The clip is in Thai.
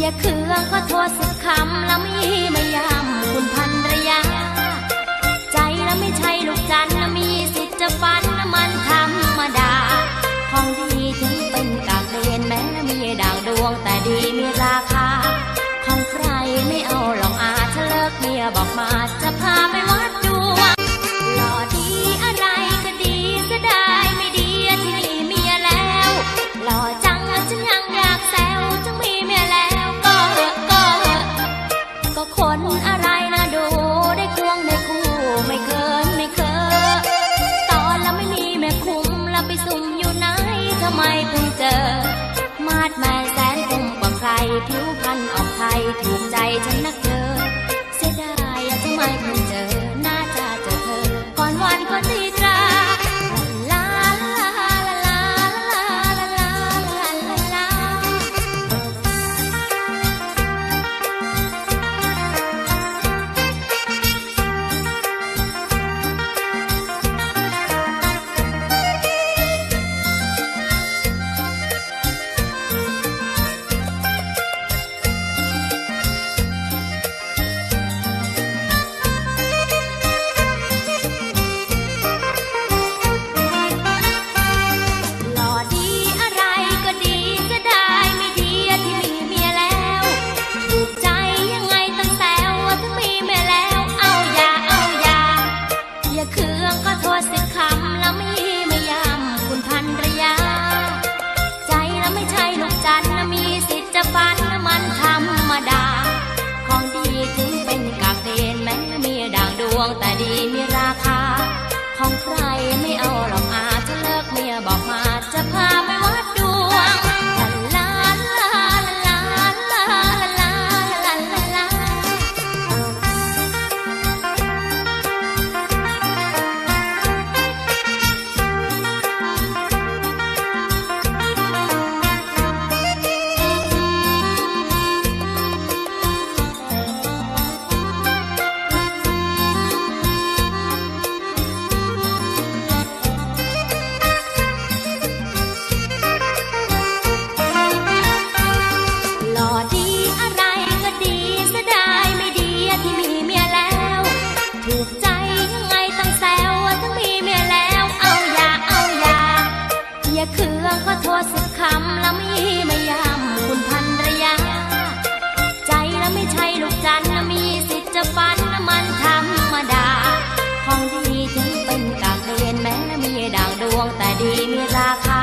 อย่าเคืองก็โทษสักคำแล้วมีไม่ยำคุณพันรยา ใจแล้วไม่ใช่ลูกจันทร์นะมีสิทธิ์จะฝันมันธรรมดา ของดีถึงเป็นกากเดนแม้มีด่างดวงแต่ดีมีราคา ของใครไม่เอาหรอกอาเธอเลิกเมียบอกมาจะพาไปวัด คุ้มแล้วไปสุ่มอยู่ไหนทำไมเพิ่งเจอ มาดแม่แสนคมกว่าใคร ผิวพรรณออกไทยถูกใจฉันนักเธอ องก็ทอดสิคำแล้วมีไม่ยำคุณพันระยา ใจแล้วไม่ใช่ลูกจันนะมีสิทธิ์จะฟันมันธรรมดา ของดีถึงเป็นกากเกณแม้มีด่างดวงแต่ดีมีรา โทษสักคำและมีไม่ยามคุณพันรยา ใจและไม่ใช่ลูกจันและมีสิทธิ์จะฟันละมันธรรมดา ของดีถึงเป็นกากเรียนแม้ลมีดางดวงแต่ดีมีราคา